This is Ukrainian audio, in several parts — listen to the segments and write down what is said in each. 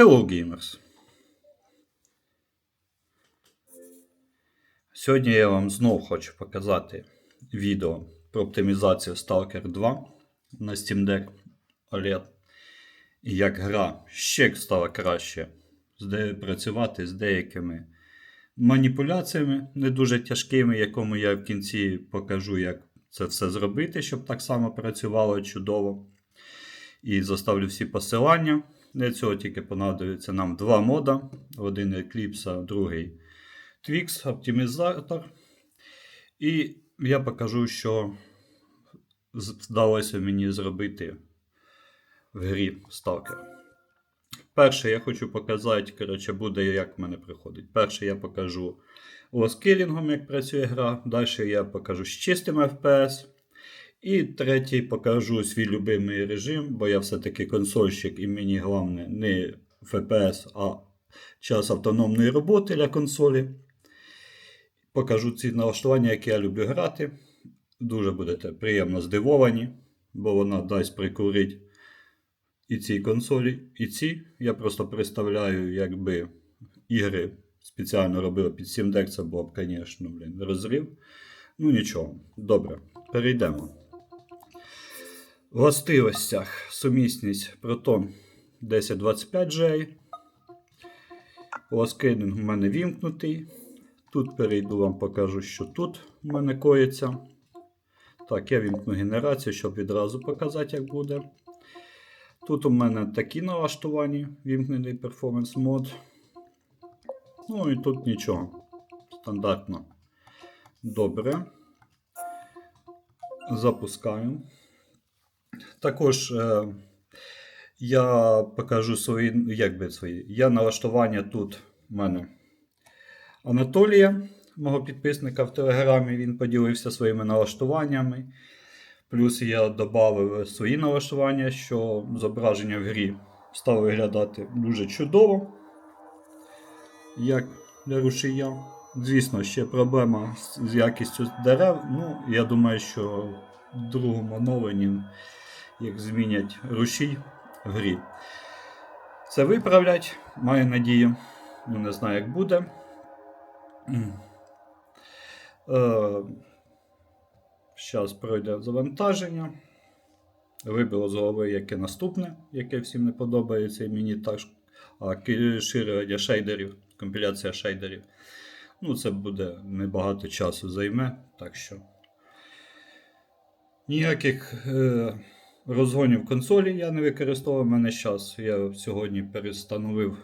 Hello Gamers! Сьогодні я вам знову хочу показати відео про оптимізацію Stalker 2 на Steam Deck OLED. І як гра ще стала краще працювати з деякими маніпуляціями, не дуже тяжкими, якому я в кінці покажу, як це все зробити, щоб так само працювало чудово. І заставлю всі посилання. Для цього тільки понадобиться нам два мода. Один Eclipse, другий Twix, оптимізатор. І я покажу, що вдалося мені зробити в грі Stalker. Перше, я хочу показати, коротше, буде, як в мене приходить. Перше, я покажу лоскілінгом, як працює гра. Далі я покажу з чистим FPS. І третій покажу свій любимий режим, бо я все-таки консольщик, і мені головне не FPS, а час автономної роботи для консолі. Покажу ці налаштування, які я люблю грати. Дуже будете приємно здивовані, бо вона дасть прикурити і ці консолі, і ці. Я просто представляю, якби ігри спеціально робили під 7 Deck, це було б, звісно, розрив. Ну нічого, добре, перейдемо. В властивостях сумісність Proton 1025J. Ласкейдинг у мене вімкнутий. Тут перейду вам покажу, що тут у мене коїться. Так, я вімкну генерацію, щоб відразу показати, як буде. Тут у мене такі налаштування, вімкнений Performance мод. Ну і тут нічого. Стандартно. Добре. Запускаю. Також е, я покажу свої, як би свої. Я налаштування тут в мене Анатолія, мого підписника в Телеграмі, він поділився своїми налаштуваннями. Плюс я додав свої налаштування, що зображення в грі стало виглядати дуже чудово. Як для рушія. Звісно, ще проблема з якістю дерев. Ну, я думаю, що в другому оновленні як змінять рушій в грі. Це виправлять, маю надію. Ну, не знаю, як буде. Зараз е, пройде завантаження. Вибило з голови яке наступне, яке всім не подобається, і мені також ширення шейдерів, компіляція шейдерів. Ну, це буде небагато часу займе, так що ніяких. Е Розгонів консолі я не використовував мене час. Я сьогодні перестановив,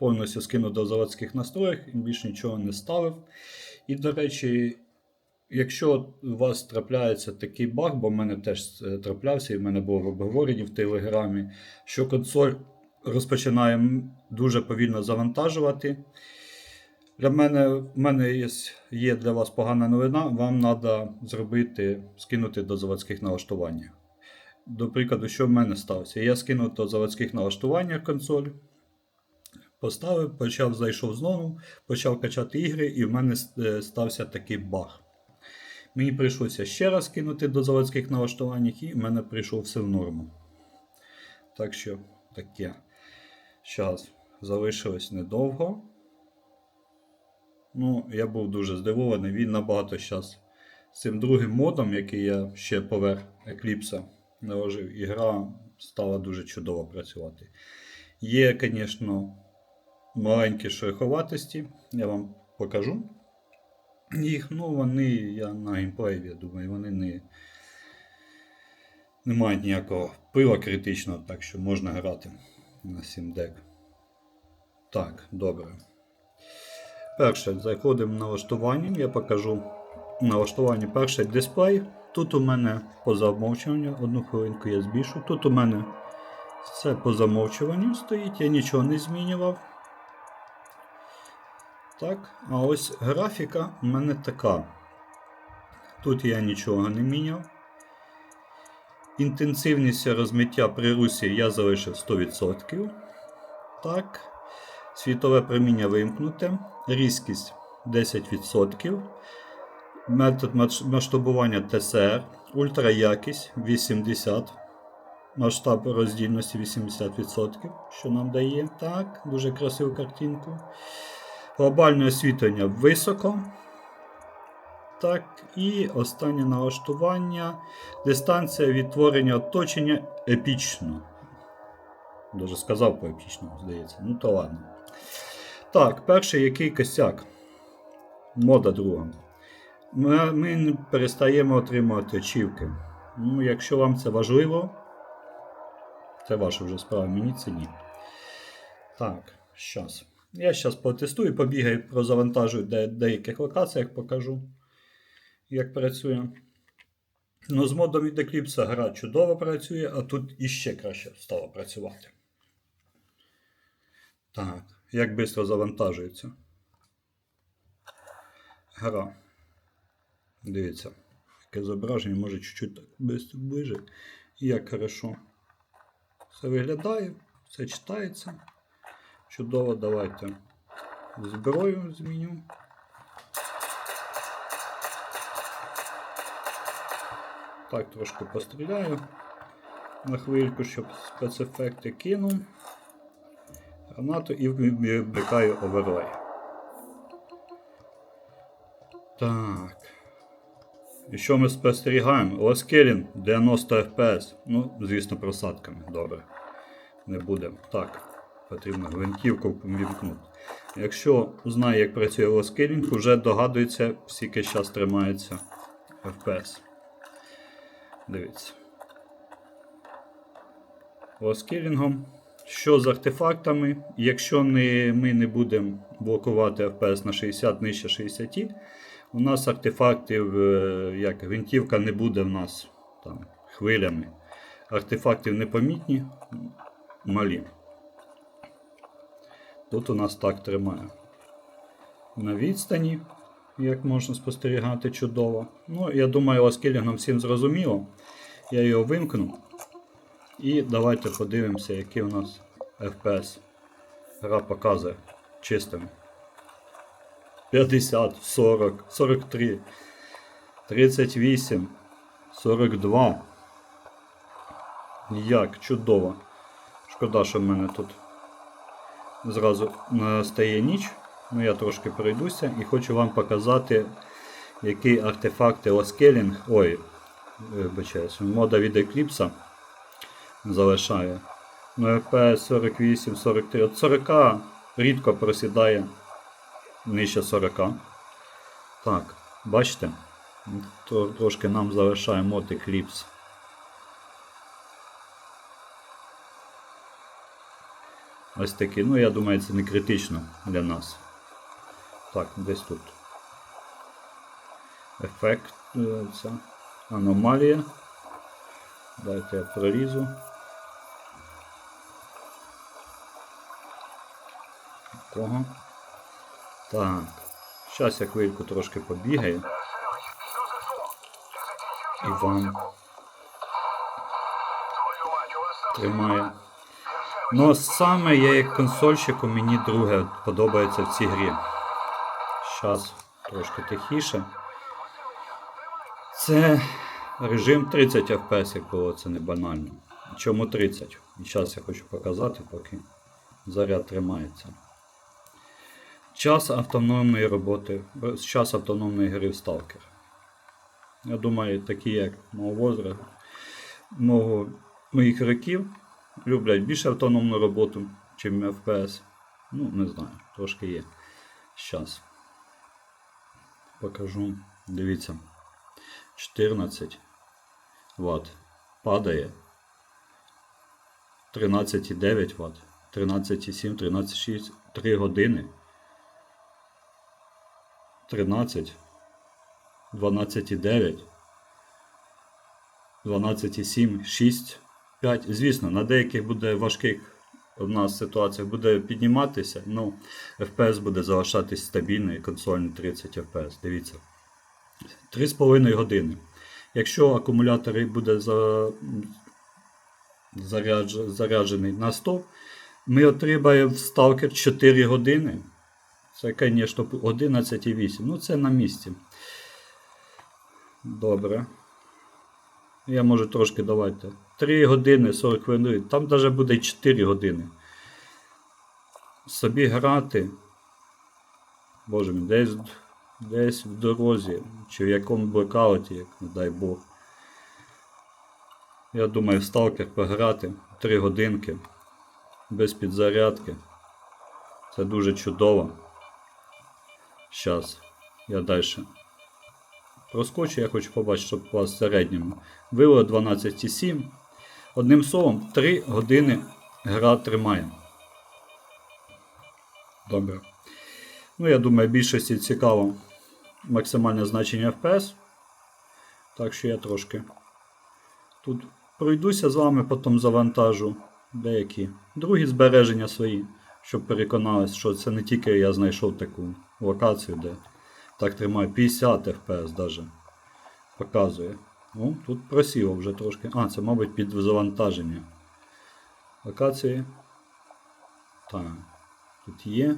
повністю скинув до заводських настроїв і більше нічого не ставив. І, до речі, якщо у вас трапляється такий баг, бо в мене теж е, траплявся, і в мене було в обговоренні в Телеграмі, що консоль розпочинає дуже повільно завантажувати. Для мене в мене є, є для вас погана новина, вам треба зробити, скинути до заводських налаштувань. До прикладу, що в мене стався? Я скинув до заводських налаштувань консоль, поставив, почав зайшов знову, почав качати ігри, і в мене е, стався такий баг. Мені прийшлося ще раз кинути до заводських налаштувань, і в мене прийшов все в норму. Так що таке. Зараз залишилось недовго. Ну, я був дуже здивований, він набагато зараз з цим другим модом, який я ще поверх Eclipse наложив, і гра стала дуже чудово працювати. Є, звісно, маленькі шероховатості, я вам покажу їх, ну вони я на геймплеї, я думаю, вони не не мають ніякого пива критичного, так що можна грати на 7 дек. Так, добре. Перше, заходимо на налаштування, я покажу налаштування перший дисплей. Тут у мене по замовчуванню, одну хвилинку я збільшу. Тут у мене все по замовчуванню стоїть, я нічого не змінював. Так, а ось графіка у мене така. Тут я нічого не міняв. Інтенсивність розмиття при русі я залишив 100%. Так. Світове проміння вимкнуте. Різкість 10% метод масштабування ТСР, ультраякість 80. Масштаб роздільності 80%, що нам дає. Так, дуже красиву картинку. Глобальне освітлення високо. Так, і останнє налаштування. Дистанція відтворення оточення епічно. Даже сказав по епічному, здається. Ну то ладно. Так, перший який косяк. Мода друга. Ми, перестаємо отримувати очівки. Ну, якщо вам це важливо, це ваша вже справа, мені це ні. Так, щас. Я зараз потестую, побігаю, прозавантажую де, деяких локаціях, покажу, як працює. Ну, з модом від Eclipse гра чудово працює, а тут іще краще стало працювати. Так, як швидко завантажується. Гра. Дивіться, яке зображення, може чуть-чуть так ближче, ближе. І як хорошо. Все виглядає, все читається. Чудово, давайте зброю зміню. Так, трошки постріляю на хвильку, щоб спецефекти кину. Гранату і вмикаю оверлей. Так. І що ми спостерігаємо? Ласкелін 90 FPS. Ну, звісно, просадками. Добре. Не буде. Так. Потрібно гвинтівку вімкнути. Якщо знає, як працює лоскелінг, вже догадується, скільки зараз тримається FPS. Дивіться. Лоскелінгом. Що з артефактами? Якщо не, ми не будемо блокувати FPS на 60 нижче 60, у нас артефактів, е, як гвинтівка, не буде в нас там, хвилями. Артефактів непомітні, малі. Тут у нас так тримає. На відстані, як можна спостерігати, чудово. Ну, я думаю, ласкелінгом всім зрозуміло. Я його вимкну. І давайте подивимося, який у нас FPS. Гра показує чистим. 50, 40, 43, 38, 42. Як чудово. Шкода, що в мене тут зразу настає ніч. Ну я трошки пройдуся і хочу вам показати, які артефакти Ласкелінг. Ой, вибачаюсь, мода від Eclipse залишає. Ну, FPS 48, 43. От 40 рідко просідає нижче 40. Так, бачите? Трошки нам залишає мод Eclipse. Ось такі. Ну, я думаю, це не критично для нас. Так, десь тут. Ефект. е, Ця аномалія. Дайте я прорізу. Кого? Так. Зараз я хвильку трошки побігаю. І вам тримаю. Ну, саме я як консольщику мені друге подобається в цій грі. Зараз трошки тихіше. Це режим 30 FPS, як було це не банально. Чому 30? І зараз я хочу показати, поки заряд тримається. Час автономної роботи, час автономної гри в Stalker. Я думаю, такі як мого возрасту, мого, моїх років люблять більше автономну роботу, чим FPS. Ну, не знаю, трошки є. Щас. Покажу. Дивіться. 14 Вт. Падає. 13,9 Вт. 13,7, 13,6, 3 години. 13, 12,9, 12,7, 6, 5. Звісно, на деяких буде важких у нас ситуаціях буде підніматися, ну FPS буде залишатись стабільний, консольний 30 FPS. Дивіться. 3,5 години. Якщо акумулятор буде за, заряджений на 100, ми отримаємо в Stalker 4 години. Це, звісно, 11,8. Ну, це на місці. Добре. Я можу трошки давайте. 3 години 40 хвилин. Там навіть буде 4 години. Собі грати. Боже мій, десь, десь в дорозі, чи в якому блекауті, як не дай Бог. Я думаю, в сталкер пограти 3 годинки без підзарядки. Це дуже чудово. Щас, я далі. Проскочу, я хочу побачити, щоб в середньому. Вило 12,7. Одним словом, 3 години гра тримає. Добре. Ну, я думаю, більшості цікаво максимальне значення FPS. Так що я трошки тут пройдуся з вами, потім завантажу деякі другі збереження свої, щоб переконалися, що це не тільки я знайшов таку локацію, де так тримає 50 FPS даже показує. Ну, тут просіло вже трошки. А, це, мабуть, під завантаження. Локації. Так, тут є.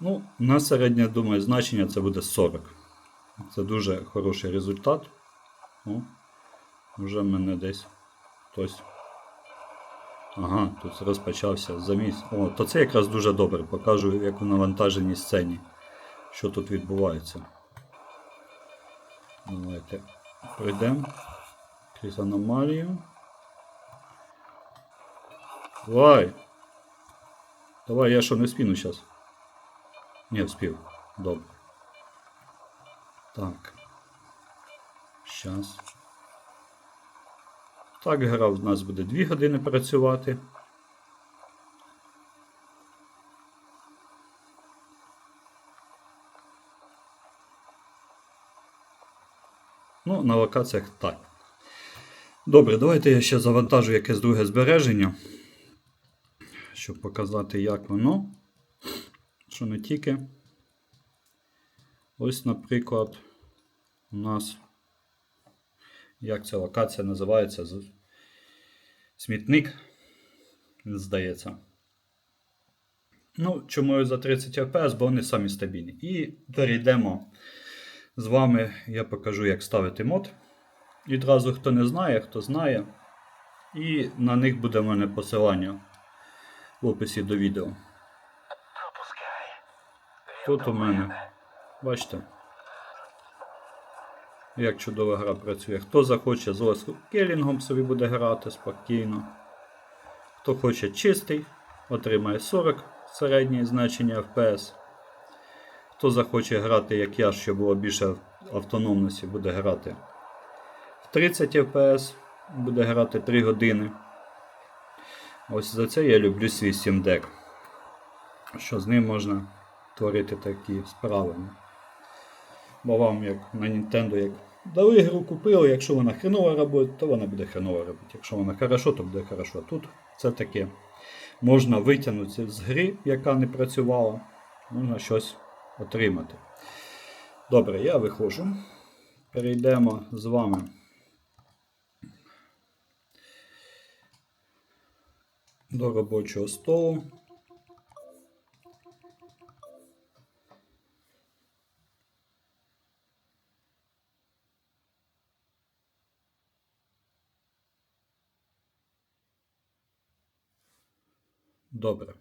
Ну, на середнє, думаю, значення це буде 40. Це дуже хороший результат. О, вже мене десь хтось. Ага, тут розпочався заміс. О, то це якраз дуже добре. Покажу, як у навантаженій сцені, що тут відбувається. Давайте пройдемо крізь аномалію. Давай! Давай, я що не спіну зараз. Не вспів. Добре. Так. Щас. Так, гра в нас буде 2 години працювати. Ну, на локаціях так. Добре, давайте я ще завантажу якесь друге збереження, щоб показати, як воно. Що не тільки. Ось, наприклад, у нас, як ця локація називається? Смітник, здається. Ну, чому за 30 FPS, бо вони самі стабільні. І перейдемо з вами, я покажу, як ставити мод. Відразу хто не знає, хто знає. І на них буде в мене посилання в описі до відео. Тут у мене, бачите, як чудова гра працює. Хто захоче з Лесу Келінгом собі буде грати спокійно. Хто хоче чистий, отримає 40 середнє значення FPS. Хто захоче грати, як я, щоб було більше автономності, буде грати в 30 FPS, буде грати 3 години. Ось за це я люблю свій Steam Deck. Що з ним можна творити такі справи. Бо вам, як на Nintendo, як дали гру, купили, якщо вона хренова робить, то вона буде хреново робити. Якщо вона хорошо, то буде хорошо. Тут це таке. Можна витягнути з гри, яка не працювала, можна щось отримати. Добре, я виходжу. Перейдемо з вами. До робочого столу. Добре.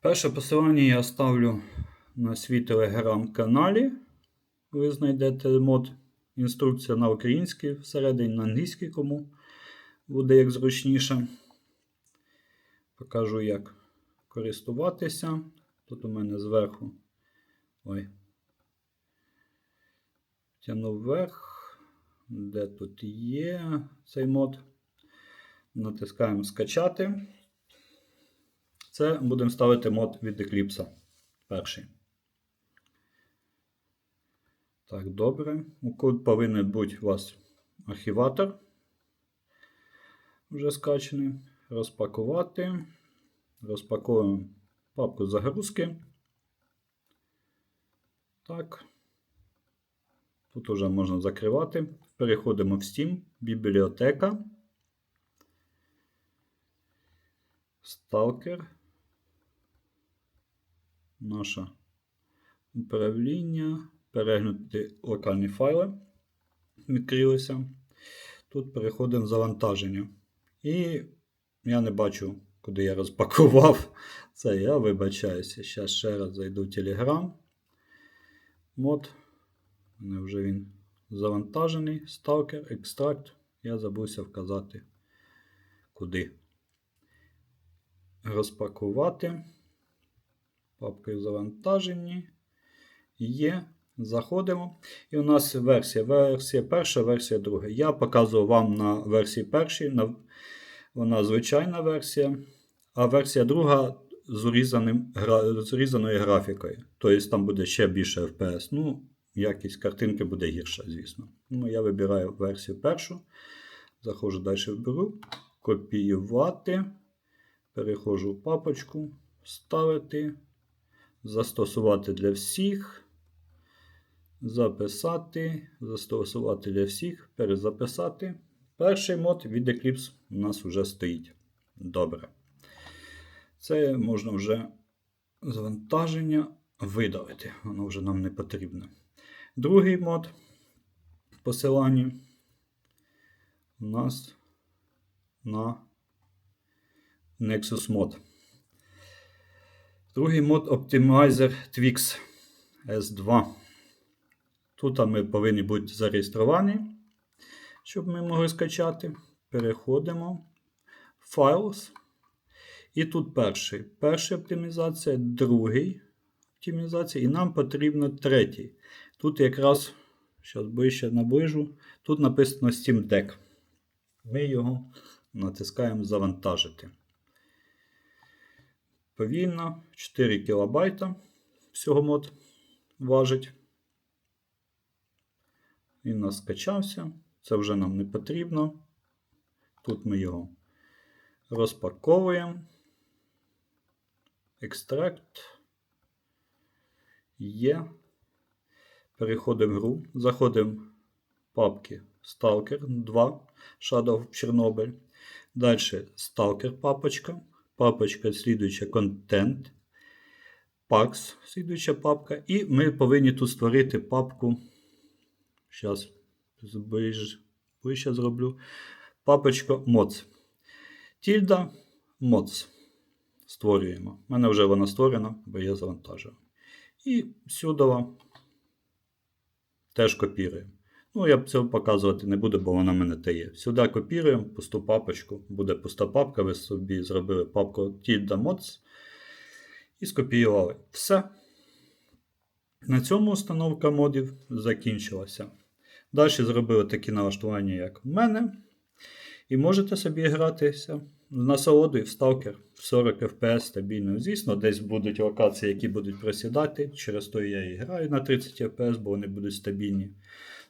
Перше посилання я ставлю на свій телеграм-каналі. Ви знайдете мод. Інструкція на українській, всередині на англійській, кому буде як зручніше. Покажу, як користуватися. Тут у мене зверху. Ой. Тяну вверх. Де тут є цей мод? Натискаємо скачати. Це будемо ставити мод від Eclipse. Перший. Так, добре. У код повинен бути у вас архіватор. Вже скачаний. Розпакувати. Розпаковуємо папку загрузки. Так. Тут вже можна закривати. Переходимо в Steam, бібліотека. Stalker. Наше управління. Переглянути локальні файли. відкрилися. Тут переходимо в завантаження. І я не бачу, куди я розпакував. Це я вибачаюся. Зараз ще раз зайду в Telegram. Мене вже він завантажений. Stalker, екстракт. Я забувся вказати, куди. Розпакувати. Папки в завантаженні. Є. Заходимо. І у нас версія. Версія перша, версія друга. Я показував вам на версії першій. На... Вона звичайна версія. А версія друга з, урізаним, з урізаною графікою. Тобто там буде ще більше FPS. Ну, якість картинки буде гірша, звісно. Ну, я вибираю версію першу. Заходжу далі виберу. Копіювати. Переходжу в папочку. Ставити. Застосувати для всіх. Записати. Застосувати для всіх. Перезаписати. Перший мод від Eclipse у нас вже стоїть. Добре. Це можна вже завантаження видалити. Воно вже нам не потрібно. Другий мод в посиланні у нас на Nexus Mod. Другий мод Optimizer Twix S2. Тут ми повинні бути зареєстровані, щоб ми могли скачати. Переходимо. Files. І тут перший. Перша оптимізація, другий оптимізація, і нам потрібно третій. Тут якраз, зараз ближче наближу, тут написано Steam Deck. Ми його натискаємо завантажити. Повільно, 4 кБ всього мод важить. Він у нас скачався. Це вже нам не потрібно. Тут ми його розпаковуємо. Екстракт. Є. Переходимо в гру. Заходимо в папки Stalker 2. Shadow of. Далі Stalker папочка. Папочка слідуюча Content. Pax, слідуюча папка. І ми повинні тут створити папку. Зараз ближче зроблю. Папочка Mods. Тільда Mods. Створюємо. У мене вже вона створена, бо я завантажив. І сюди теж копіруємо. Ну, я цього показувати не буду, бо вона в мене те є. Сюди копіруємо пусту папочку. Буде пуста папка, ви собі зробили папку Tilda Mods і скопіювали. Все. На цьому установка модів закінчилася. Далі зробили такі налаштування, як в мене. І можете собі гратися з насолодою в Stalker в 40 FPS стабільно. Звісно, десь будуть локації, які будуть просідати. Через то я і граю на 30 FPS, бо вони будуть стабільні.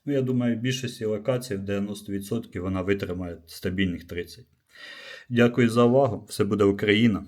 Ну, я думаю, більшості локацій в 90% вона витримає стабільних 30. Дякую за увагу. Все буде Україна!